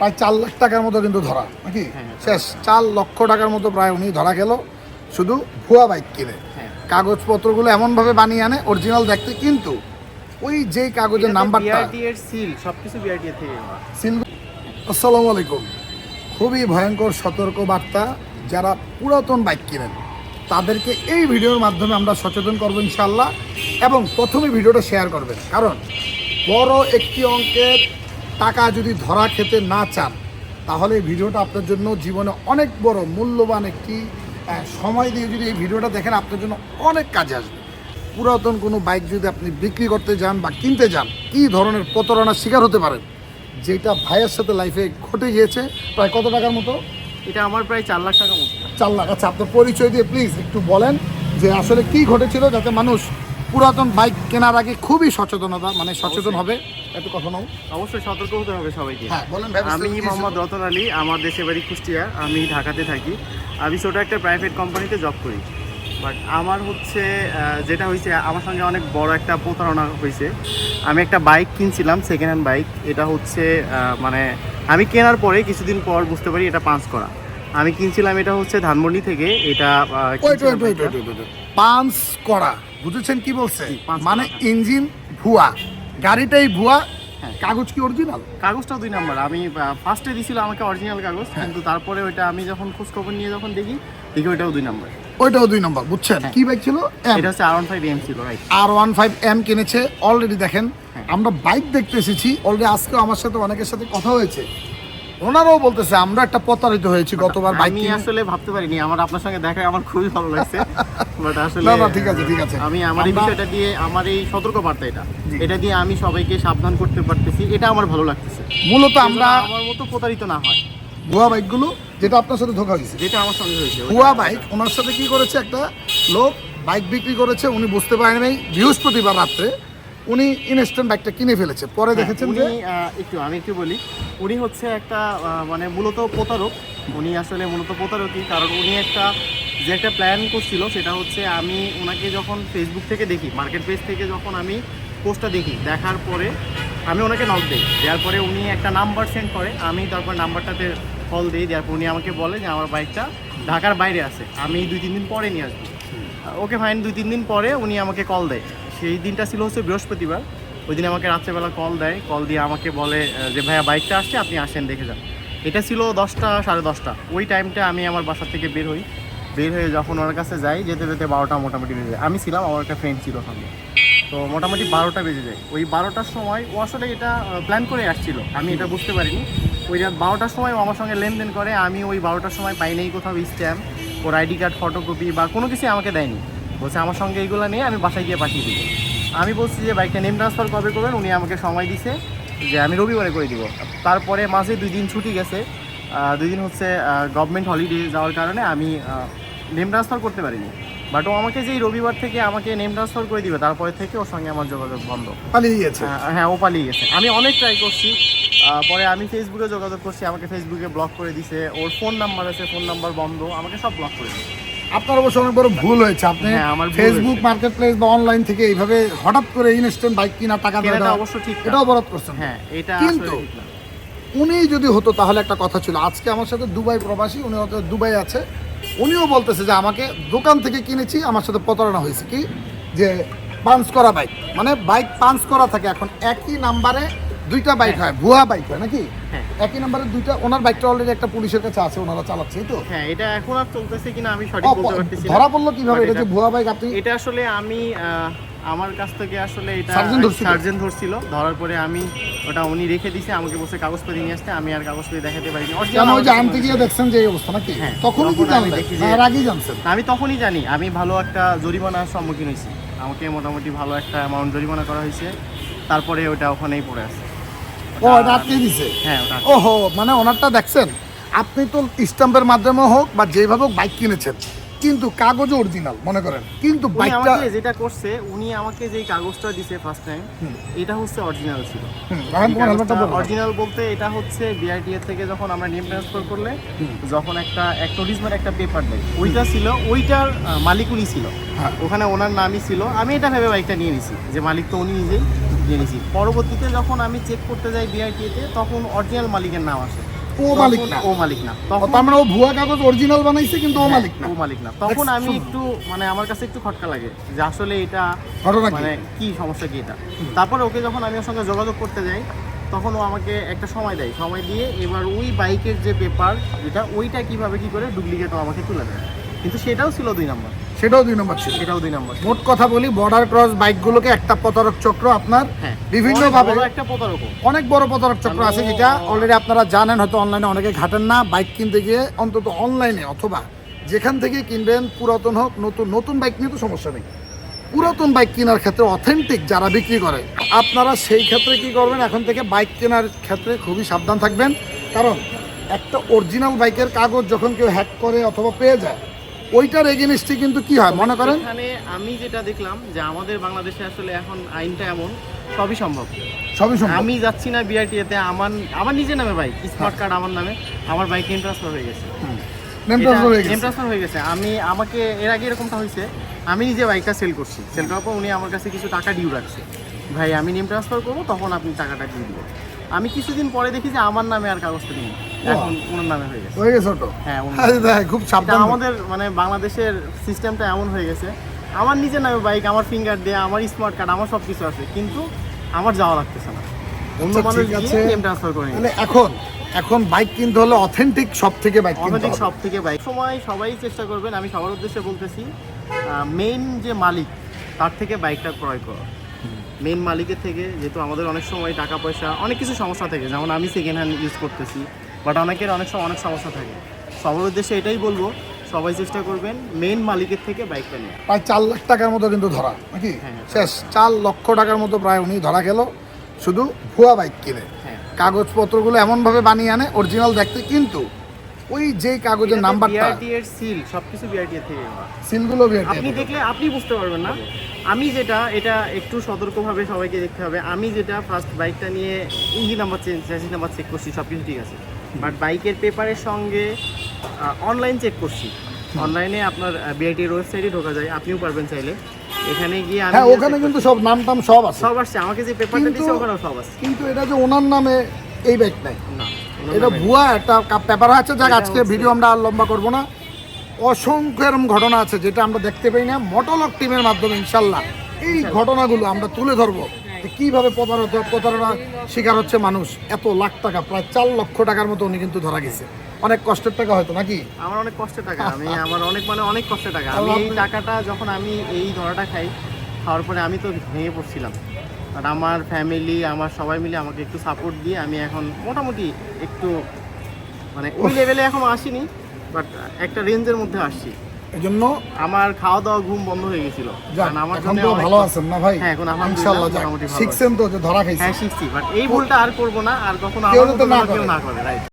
প্রায় চার লাখ টাকার মতো কিন্তু ধরা নাকি? হ্যাঁ। শেষ চার লক্ষ টাকার মতো প্রায় উনি ধরা গেল। শুধু ভুয়া বাইক কিনে। হ্যাঁ। কাগজপত্রগুলো এমনভাবে বানিয়ে আনে অরিজিনাল দেখতে কিন্তু ওই যেই কাগজের নাম্বারটা সিল সবকিছু থেকে। আসসালামু আলাইকুম। খুবই ভয়ঙ্কর সতর্ক বার্তা যারা পুরাতন বাইক কিনেন তাদেরকে এই ভিডিওর মাধ্যমে আমরা সচেতন করব ইনশাল্লাহ এবং প্রথমে ভিডিওটা শেয়ার করবেন। কারণ বড় একটি অঙ্কের টাকা যদি ধরা খেতে না চান তাহলে এই ভিডিওটা আপনার জন্য জীবনে অনেক বড় মূল্যবান একটি সময় দিয়ে যদি এই ভিডিওটা দেখেন আপনার জন্য অনেক কাজে আসবে। পুরাতন কোনো বাইক যদি আপনি বিক্রি করতে যান বা কিনতে যান কী ধরনের প্রতারণার শিকার হতে পারেন? যেটা ভাইয়ের সাথে লাইফে ঘটে গিয়েছে প্রায় কত টাকার মতো? এটা আমার প্রায় চার লাখ টাকা মতো। চার লাখ। আচ্ছা আপনার পরিচয় দিয়ে প্লিজ একটু বলেন যে আসলে কি ঘটেছিল যাতে মানুষ পুরাতন বাইক কেনার আগে খুবই সচেতনতা মানে সচেতন হবে। একটু কথা নাও অবশ্যই সতর্ক হতে হবে সবাইকে হ্যাঁ আমি মোহাম্মদ রতন আলী আমার দেশে বাড়ি কুষ্টিয়া আমি ঢাকাতে থাকি আমি ছোটো একটা প্রাইভেট কোম্পানিতে জব করি বাট আমার হচ্ছে যেটা হয়েছে আমার সঙ্গে অনেক বড় একটা প্রতারণা হয়েছে আমি একটা বাইক কিনছিলাম সেকেন্ড হ্যান্ড বাইক এটা হচ্ছে মানে আমি কেনার পরে কিছুদিন পর বুঝতে পারি এটা পাঁচ করা আমি কিনছিলাম এটা হচ্ছে ধানমন্ডি থেকে এটা পাঁচ করা বুঝেছেন কি বলছে মানে ইঞ্জিন ভুয়া গাড়িটাই ভুয়া হ্যাঁ। কাগজ কি অরিজিনাল কাগজটা দুই নাম্বার আমি ফার্স্টে দিছিল আমাকে অরিজিনাল কাগজ। কিন্তু তারপরে ওইটা আমি যখন খোঁজ খবর নিয়ে যখন দেখি দেখি ওইটাও দুই নাম্বার ওইটাও দুই নাম্বার বুঝছেন হ্যাঁ। কি বাইক ছিল এটা হচ্ছে আর ওয়ান ফাইভ এম ছিল right R one five M কিনেছে অলরেডি দেখেন হ্যাঁ। আমরা বাইক দেখতে এসেছি অলরেডি আজকে আমার সাথে অনেকের সাথে কথা হয়েছে ওনারাও বলতেছে আমরা একটা প্রতারিত হয়েছি গতবার বাইক আমি আসলে ভাবতে পারিনি আমার আপনার সঙ্গে দেখা আমার খুবই ভালো লাগছে। বাট আসলে না, না, ঠিক আছে, ঠিক আছে। আমি আমার এই বিষয়টা দিয়ে আমার এই সতর্ক বার্তা এটা এটা দিয়ে আমি সবাইকে সাবধান করতে পারতেছি এটা আমার ভালো লাগতেছে। মূলত আমরা আমার মতো প্রতারিত না হয়। ভুয়া বাইকগুলো যেটা আপনার সাথে ধোকা হয়েছে। যেটা আমার সঙ্গে হয়েছে ভুয়া বাইক ওনার সাথে কি করেছে একটা লোক বাইক বিক্রি করেছে উনি বুঝতে পারেন নাই বৃহস্পতিবার রাত্রে উনি ইনস্ট্যান্ট বাইকটা কিনে ফেলেছে। পরে দেখেছেন উনি যে একটু আমি একটু বলি। উনি হচ্ছে একটা মানে মূলত প্রতারক। উনি আসলে মূলত প্রতারকই কারণ উনি একটা যে একটা প্ল্যান করছিল সেটা হচ্ছে আমি ওনাকে যখন ফেসবুক থেকে দেখি মার্কেট প্লেস থেকে যখন আমি পোস্টটা দেখি দেখার পরে আমি ওনাকে নক দিই। দেওয়ার পরে উনি একটা নাম্বার সেন্ড করে আমি তারপর নাম্বারটাতে কল দিই দেওয়ার পর উনি আমাকে বলে যে আমার বাইকটা ঢাকার বাইরে আছে আমি দুই তিন দিন পরে নিয়ে আসব। ওকে ফাইন দুই তিন দিন পরে উনি আমাকে কল দেয়। সেই দিনটা ছিল হচ্ছে বৃহস্পতিবার। ওই দিন আমাকে রাত্রেবেলা কল দেয়। কল দিয়ে আমাকে বলে যে, ভাইয়া বাইকটা আসছে, আপনি আসেন, দেখে যান। এটা ছিল দশটা, সাড়ে দশটা। ওই টাইমটা আমি আমার বাসা থেকে বের হই। বের হয়ে যখন ওনার কাছে যাই, যেতে যেতে বারোটা মোটামুটি বেজে যায়। আমি ছিলাম, আমার একটা ফ্রেন্ড ছিল সঙ্গে। তো মোটামুটি বারোটা বেজে যায়। ওই বারোটার সময় ও আসলে এটা প্ল্যান করে আসছিল। আমি এটা বুঝতে পারিনি। ওই রাত বারোটার সময় ও আমার সঙ্গে লেনদেন করে। আমি ওই বারোটার সময় পাই কোথাও স্ট্যাম্প ওর আইডি কার্ড ফটোকপি বা কোনো কিছু আমাকে দেয়নি। বলছে আমার সঙ্গে এইগুলো নিয়ে আমি বাসায় গিয়ে পাঠিয়ে দিব। আমি বলছি যে বাইকটা নেম ট্রান্সফার কবে করবেন? উনি আমাকে সময় দিছে যে আমি রবিবারে করে দিব। তারপরে মাসে দুই দিন ছুটি গেছে। দুই দিন হচ্ছে গভর্নমেন্ট হলিডে যাওয়ার কারণে আমি নেম ট্রান্সফার করতে পারিনি। বাট ও আমাকে যেই রবিবার থেকে আমাকে নেম ট্রান্সফার করে দিবে তারপরে থেকে ওর সঙ্গে আমার যোগাযোগ বন্ধ। পালিয়ে গিয়েছে? আহ, হ্যাঁ ও পালিয়ে গেছে। আমি অনেক ট্রাই করছি। পরে আমি ফেসবুকে যোগাযোগ করছি আমাকে ফেসবুকে ব্লক করে দিছে। ওর ফোন নাম্বার আছে ফোন নাম্বার বন্ধ আমাকে সব ব্লক করে দিছে। আপনার অবশ্য অনেক বড় ভুল হয়েছে। আপনি ফেসবুক মার্কেট প্লেস বা অনলাইন থেকে এইভাবে হঠাৎ করে ইনস্ট্যান্ট বাইক কিনা টাকা দেওয়া অবশ্য ঠিক। এটা অবরোধ করছেন। হ্যাঁ এটা কিন্তু। উনি যদি হতো তাহলে একটা কথা ছিল। আজকে আমার সাথে দুবাই প্রবাসী উনি হয়তো দুবাই আছে। উনিও বলতেছে যে আমাকে দোকান থেকে কিনেছি আমার সাথে প্রতারণা হয়েছে। কি? যে পাঞ্চ করা বাইক মানে বাইক পাঞ্চ করা থাকে এখন। একই নাম্বারে দুইটা বাইক হয়। ভুয়া বাইক হয় নাকি? হ্যাঁ। একই নাম্বারে দুইটা ওনার বাইকটা অলরেডি একটা পুলিশের কাছে আছে ওনারা চালাচ্ছে তো? হ্যাঁ এটা এখন আর চলতেছে কিনা আমি সঠিক বলতে পারতেছি। ধরা পড়ল কীভাবে এটা যে ভুয়া বাইক আপনি এটা আসলে আমি আমার কাছ থেকে আসলে এটা Sergeant ধরছিল? সার্জেন্ট ধরছিল। ধরার পরে আমি ওটা উনি রেখে দিছে আমাকে বসে কাগজপত্র নিয়ে আসতে আমি আর কাগজপত্র দেখাতে পারিনি। কেন ওই যে আনতে গিয়ে দেখছেন যে এই অবস্থা নাকি? হ্যাঁ, তখনই কি তখন আমি জানলেন? এর আগেই জানছেন? আমি তখনই জানি আমি ভালো একটা জরিমানার সম্মুখীন হয়েছি। আমাকে মোটামুটি ভালো একটা অ্যামাউন্ট জরিমানা করা হয়েছে তারপরে ওটা ওখানেই পড়ে আছে। ও এটা আটকে দিছে? হ্যাঁ ওহো মানে ওনারটা দেখছেন? আপনি তো স্ট্যাম্পের মাধ্যমে হোক বা যেভাবে হোক বাইক কিনেছেন। কিন্তু কাগজ অরিজিনাল মনে করেন। কিন্তু বাইকটা যেটা করছে উনি আমাকে যেই কাগজটা দিছে ফার্স্ট টাইম এটা হচ্ছে অরিজিনাল ছিল। অরিজিনাল বলতে এটা হচ্ছে বিআরটিএ থেকে যখন আমরা নেম ট্রান্সফার করলে যখন একটা অ্যাকনোলিজমেন্ট একটা পেপার দেয় ওইটা ছিল ওইটার মালিক উনি ছিল। হ্যাঁ। ওখানে ওনার নামই ছিল। আমি এটা ভেবে বাইকটা নিয়ে নিছি যে মালিক তো উনি নিজেই নিয়ে নিছি। পরবর্তীতে যখন আমি চেক করতে যাই বিআরটিএতে তখন অরিজিনাল মালিকের নাম আসে। ও মালিক না। ও মালিক না। তখন তার মানে ও ভুয়া কাগজ অরিজিনাল বানাইছে কিন্তু ও মালিক না। ও মালিক না। তখন আমি একটু মানে আমার কাছে একটু খটকা লাগে যে আসলে এটা মানে কি সমস্যা কি এটা? তারপরে ওকে যখন আমি ওর সঙ্গে যোগাযোগ করতে যাই তখন ও আমাকে একটা সময় দেয়। সময় দিয়ে এবার ওই বাইকের যে পেপার যেটা ওইটা কীভাবে কি করে ডুপ্লিকেট আমাকে তুলে দেয়। কিন্তু সেটাও ছিল দুই নম্বর সেটাও দুই নম্বর ছিল। সেটাও দুই নম্বর মোট কথা বলি বর্ডার ক্রস বাইকগুলোকে একটা প্রতারক চক্র আপনার হ্যাঁ। বিভিন্ন ভাবে একটা প্রতারক অনেক বড় প্রতারক চক্র আছে যেটা অলরেডি আপনারা জানেন হয়তো অনলাইনে অনেকে ঘাটেন না। বাইক কিনতে গিয়ে অন্তত অনলাইনে অথবা যেখান থেকে কিনবেন পুরাতন হোক নতুন নতুন বাইক নিয়ে তো সমস্যা নেই। পুরাতন বাইক কেনার ক্ষেত্রে অথেন্টিক যারা বিক্রি করে আপনারা সেই ক্ষেত্রে কি করবেন? এখন থেকে বাইক কেনার ক্ষেত্রে খুবই সাবধান থাকবেন। কারণ একটা অরিজিনাল বাইকের কাগজ যখন কেউ হ্যাক করে অথবা পেয়ে যায় ওইটার এগেনস্টে কিন্তু কি হয়? মনে করেন? এখানে আমি যেটা দেখলাম যে আমাদের বাংলাদেশে আসলে এখন আইনটা এমন সবই সম্ভব। সবই সম্ভব। আমি যাচ্ছি না বিআরটিএতে আমার আমার নিজের নামে বাইক স্মার্ট কার্ড আমার নামে আমার বাইক নেম ট্রান্সফার হয়ে গেছে। নেম ট্রান্সফার হয়ে গেছে। ট্রান্সফার হয়ে গেছে। আমি আমাকে এর আগে এরকমটা হয়েছে আমি নিজে বাইকটা সেল করছি। সেল করার পর উনি আমার কাছে কিছু টাকা ডিউ রাখছে। ভাই আমি নেম ট্রান্সফার করব তখন আপনি টাকাটা দিয়ে দিব আমি কিছুদিন পরে দেখি যে আমার নামে আর কাগজটা দিন এখন ওনার নামে হয়ে গেছে। হয়ে গেছে ওটো? হ্যাঁ ওনার আরে দেখ, খুব সাবধান। আমাদের মানে বাংলাদেশের সিস্টেমটা এমন হয়ে গেছে। আমার নিজের নামে বাইক আমার ফিঙ্গার দিয়ে আমার স্মার্ট কার্ড আমার সব কিছু আছে কিন্তু আমার যাওয়া লাগতেছে না। অন্য আচ্ছা, মানুষ গিয়ে নেম ট্রান্সফার করে মানে এখন এখন বাইক কিনতে হলে অথেন্টিক সব থেকে বাইক কিনতে সব থেকে বাইক সময় সবাই চেষ্টা করবেন আমি সবার উদ্দেশ্যে বলতেছি মেইন যে মালিক তার থেকে বাইকটা ক্রয় করো। মেইন মালিকের থেকে যেহেতু আমাদের অনেক সময় টাকা পয়সা অনেক কিছু সমস্যা থাকে যেমন আমি সেকেন্ড হ্যান্ড ইউজ করতেছি বাট অনেকের অনেক সময় অনেক সমস্যা থাকে। সবার উদ্দেশ্যে এটাই বলব সবাই চেষ্টা করবেন মেইন মালিকের থেকে বাইকটা নিয়ে প্রায় চার লাখ টাকার মতো কিন্তু ধরা নাকি? হ্যাঁ, হ্যাঁ। শেষ চার লক্ষ টাকার মতো প্রায় উনি ধরা গেল। শুধু ভুয়া বাইক কিনে। হ্যাঁ। কাগজপত্রগুলো এমনভাবে বানিয়ে আনে অরিজিনাল দেখতে কিন্তু ওই যেই কাগজের নাম্বারটা। বিআরটি এর সিল সবকিছু বিআরটি এর থেকে। সিলগুলো বের আপনি দেখলে আপনি বুঝতে পারবেন না। আমি যেটা এটা একটু সতর্কভাবে সবাইকে দেখতে হবে। আমি যেটা ফার্স্ট বাইকটা নিয়ে engine number change chassis number check করছি সব কিছু ঠিক আছে। বাট বাইকের পেপারের সঙ্গে অনলাইন চেক করছি। অনলাইনে আপনার বিআইটির ওয়েবসাইটে ঢোকা যায়। আপনিও পারবেন চাইলে। এখানে গিয়ে আমি হ্যাঁ ওখানে কিন্তু সব নাম টাম সব আছে। সব আসছে। আমাকে যে পেপারটা দিচ্ছে ওখানেও সব আছে কিন্তু এটা যে ওনার নামে এই বাইক নাই। না। এটা ভুয়া একটা পেপার আছে যাক আজকে ভিডিও আমরা আর লম্বা করব না। অসংখ্য এরকম ঘটনা আছে যেটা আমরা দেখতে পাই না। মটলক টিমের মাধ্যমে ইনশাল্লাহ। এই ঘটনাগুলো আমরা তুলে ধরবো। কীভাবে প্রতারণা প্রতারণা শিকার হচ্ছে মানুষ? এত লাখ টাকা প্রায় চার লক্ষ টাকার মতো উনি কিন্তু ধরা গেছে। অনেক কষ্টের টাকা হয়তো নাকি? আমার অনেক কষ্টের টাকা। আমি আমার অনেক মানে অনেক কষ্টের টাকা। আমি এই টাকাটা যখন আমি এই ধরাটা খাই খাওয়ার পরে আমি তো ভেঙে পড়ছিলাম। আর আমার ফ্যামিলি আমার সবাই মিলে আমাকে একটু সাপোর্ট দিয়ে আমি এখন মোটামুটি একটু মানে ওই লেভেলে এখন আসিনি বাট একটা রেঞ্জের মধ্যে আসছি। এজন্য আমার খাওয়া দাওয়া ঘুম বন্ধ হয়ে গেছিল। কারণ আমার জন্য ভালো আছেন না ভাই? হ্যাঁ, এখন আলহামদুলিল্লাহ মোটামুটি ভালো শিখছেন তো যে ধরা খাইছে হ্যাঁ শিখছি বাট এই ভুলটা আর করব না আর কখনো আমার না করে। রাইট